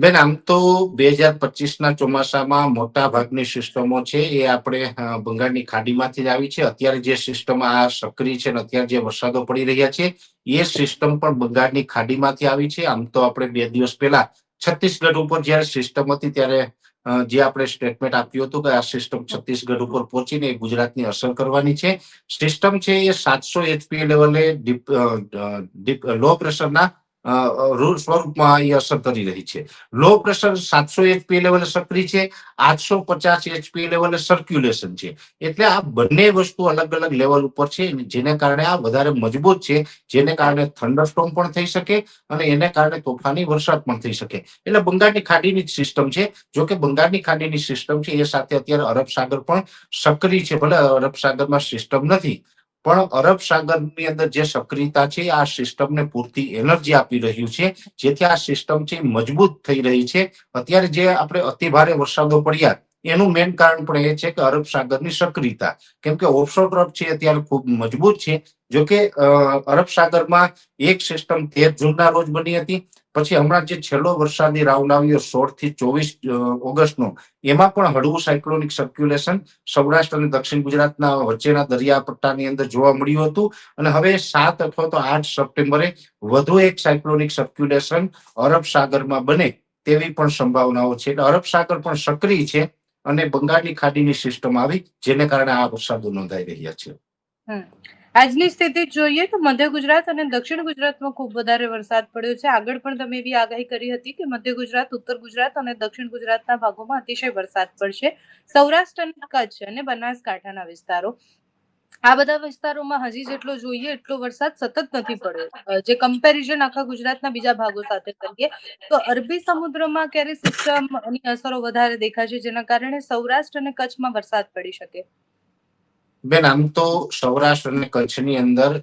બેન, આમ તો બે હજાર પચીસ ના ચોમાસામાં મોટા ભાગની સિસ્ટમો છે, એ આપણે બંગાળની ખાડીમાંથી જ આવી છે. અત્યારે જે સિસ્ટમ આ સક્રિય છે અને અત્યારે જે વરસાદો પડી રહ્યા છે, એ સિસ્ટમ પણ બંગાળની ખાડીમાંથી આવી છે. આમ તો આપણે બે દિવસ પહેલા છત્તીસગઢ ઉપર જ્યારે સિસ્ટમ હતી ત્યારે જે આપણે સ્ટેટમેન્ટ આપ્યું હતું કે આ સિસ્ટમ છત્તીસગઢ ઉપર પહોંચીને ગુજરાતની અસર કરવાની છે. સિસ્ટમ છે એ સાતસો એચપી લેવલે લો પ્રેશરના અ, સ્વરૂપમાં એ અસર કરી રહી છે. લો પ્રેશર સાતસો એચપી લેવલે સક્રિય છે આઠસો પચાસ એચપી લેવલે સર્ક્યુલેશન છે. એટલે આ બંને વસ્તુ અલગ અલગ લેવલ ઉપર છે જેને કારણે આ વધારે મજબૂત છે જેને કારણે થંડરસ્ટોમ પણ થઈ શકે અને એને કારણે તોફાની વરસાદ પણ થઈ શકે. એટલે બંગાળની ખાડીની જ સિસ્ટમ છે. જો કે બંગાળની ખાડીની સિસ્ટમ છે એ સાથે અત્યારે અરબ સાગર પણ સક્રિય છે. ભલે અરબ સાગરમાં સિસ્ટમ નથી પણ અરબ સાગરની અંદર જે સક્રિયતા છે, આ સિસ્ટમને પૂરતી એનર્જી આપી રહ્યું છે, જેથી આ સિસ્ટમ છે મજબૂત થઈ રહી છે. અત્યારે જે આપણે અતિભારે વરસાદો પડ્યા, એનું મેન કારણ પણ એ છે કે અરબ સાગરની સક્રિયતા. કેમ કે ઓફશોર ટ્રફ છે અત્યારે ખૂબ મજબૂત છે. જોકે અરબ સાગરમાં એક સિસ્ટમ તેર જૂનના રોજ બની હતી. પછી હમણાં જે છેલ્લો વરસાદી રાઉન્ડ આવ્યો સોળથી ચોવીસ ઓગસ્ટનો, એમાં પણ હળવું સાયક્લોનિક સર્ક્યુલેશન સૌરાષ્ટ્ર અને દક્ષિણ ગુજરાતના વચ્ચેના દરિયાપટ્ટાની અંદર જોવા મળ્યું હતું. અને હવે સાત અથવા તો આઠ સપ્ટેમ્બરે વધુ એક સાયક્લોનિક સર્ક્યુલેશન અરબ સાગરમાં બને તેવી પણ સંભાવનાઓ છે. એટલે અરબ સાગર પણ સક્રિય છે અને બંગાળની ખાડીની સિસ્ટમ આવી, જેને કારણે આ વરસાદો નોંધાઈ રહ્યા છે. આજની સ્થિતિ જોઈએ તો મધ્ય ગુજરાત અને દક્ષિણ ગુજરાતમાં ખૂબ વધારે વરસાદ પડ્યો છે. આગળ પણ તમે એવી આગાહી કરી હતી કે મધ્ય ગુજરાત, ઉત્તર ગુજરાત અને દક્ષિણ ગુજરાતના ભાગોમાં અતિશય વરસાદ પડશે. સૌરાષ્ટ્ર અને કચ્છ અને બનાસકાંઠાના વિસ્તારો. આ બધા વિસ્તારોમાં હજી જેટલો જોઈએ એટલો વરસાદ સતત નથી પડ્યો. જે કમ્પેરિઝન આખા ગુજરાતના બીજા ભાગો સાથે કરીએ તો અરબી સમુદ્રમાં ક્યારે સિસ્ટમની અસરો વધારે દેખાશે જેના કારણે સૌરાષ્ટ્ર અને કચ્છમાં વરસાદ પડી શકે? બેન, આમ તો સૌરાષ્ટ્ર અને કચ્છની અંદર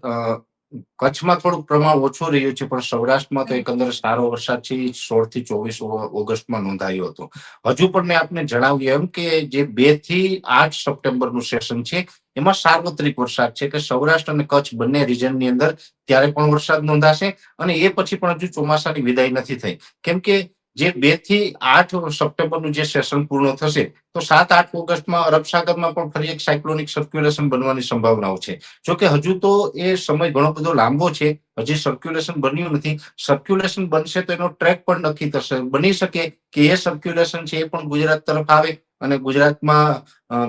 કચ્છમાં થોડુંક પ્રમાણ ઓછું રહ્યું છે, પણ સૌરાષ્ટ્રમાં તો એકંદર સારો વરસાદ છે સોળથી ચોવીસ ઓગસ્ટમાં નોંધાયો હતો. હજુ પણ મેં આપને જણાવ્યું એમ કે જે બેથી આઠ સપ્ટેમ્બરનું સેશન છે, એમાં સાર્વત્રિક વરસાદ છે કે સૌરાષ્ટ્ર અને કચ્છ બંને રિજનની અંદર ત્યારે પણ વરસાદ નોંધાશે અને એ પછી પણ હજુ ચોમાસાની વિદાય નથી થઈ. કેમ કે જે બેથી આઠ સપ્ટેમ્બરનું જે સેશન પૂર્ણ થશે તો સાત આઠ ઓગસ્ટમાં અરબ સાગરમાં પણ ફરી એક સાયક્લોનિક સર્ક્યુલેશન બનવાની સંભાવનાઓ છે. જો કે હજુ તો એ સમય ઘણો બધો લાંબો છે હજી સર્ક્યુલેશન બન્યું નથી. સર્ક્યુલેશન બનશે તો એનો ટ્રેક પણ નક્કી થશે. બની શકે કે એ સર્ક્યુલેશન છે એ પણ ગુજરાત તરફ આવે અને ગુજરાતમાં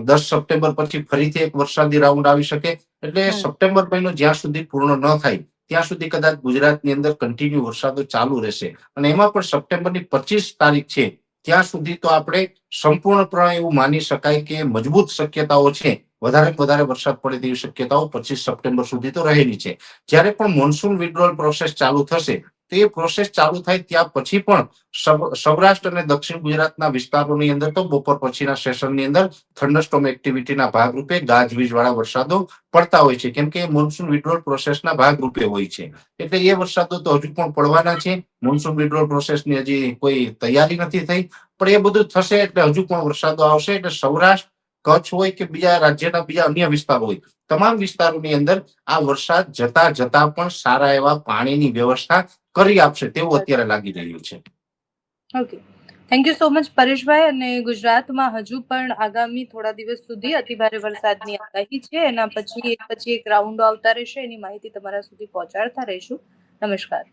દસ સપ્ટેમ્બર પછી ફરીથી એક વરસાદી રાઉન્ડ આવી શકે. એટલે સપ્ટેમ્બર મહિનો જ્યાં સુધી પૂર્ણ ન થાય ત્યાં સુધી કદાચ ગુજરાતની અંદર કન્ટિન્યુ વરસાદો ચાલુ રહેશે. અને એમાં પણ સપ્ટેમ્બરની પચીસ તારીખ છે, ત્યાં સુધી તો આપણે સંપૂર્ણપણે એવું માની શકાય કે મજબૂત શક્યતાઓ છે. વધારે વધારે વરસાદ પડે તેવી શક્યતાઓ પચીસ સપ્ટેમ્બર સુધી તો રહેલી છે. જ્યારે પણ મોન્સૂન વિડ્રોલ પ્રોસેસ ચાલુ થશે તો પ્રોસેસ ચાલુ થાય ત્યાં પછી પણ સૌરાષ્ટ્ર અને દક્ષિણ ગુજરાતના વિસ્તારોની અંદર તો બપોર પછીના સેશનની અંદર થંડરસ્ટોમ એક્ટિવિટીના ભાગરૂપે ગાજવીજવાળા વરસાદો પડતા હોય છે. કેમ કે મોન્સૂન વિડ્રોલ પ્રોસેસના ભાગરૂપે હોય છે. એટલે એ વરસાદો તો હજુ પણ પડવાના છે. મોન્સૂન વિડ્રોલ પ્રોસેસની હજી કોઈ તૈયારી નથી થઈ. પણ એ બધું થશે એટલે હજુ પણ વરસાદો આવશે. એટલે સૌરાષ્ટ્ર, કચ્છ હોય કે બીજા રાજ્યના બીજા અન્ય વિસ્તારો હોય, તમામ વિસ્તારોની અંદર આ વરસાદ જતા જતા પણ સારા એવા પાણીની વ્યવસ્થા કરી આપશે તેવું અત્યારે લાગી રહ્યું છે. Okay. Thank you so much પરેશભાઈ અને ગુજરાતમાં હજુ પણ આગામી થોડા દિવસ સુધી અતિભારે વરસાદની આગાહી છે. એના પછી એક પછી એક રાઉન્ડો આવતા રહેશે. એની માહિતી તમારા સુધી પહોંચાડતા રહીશું. નમસ્કાર.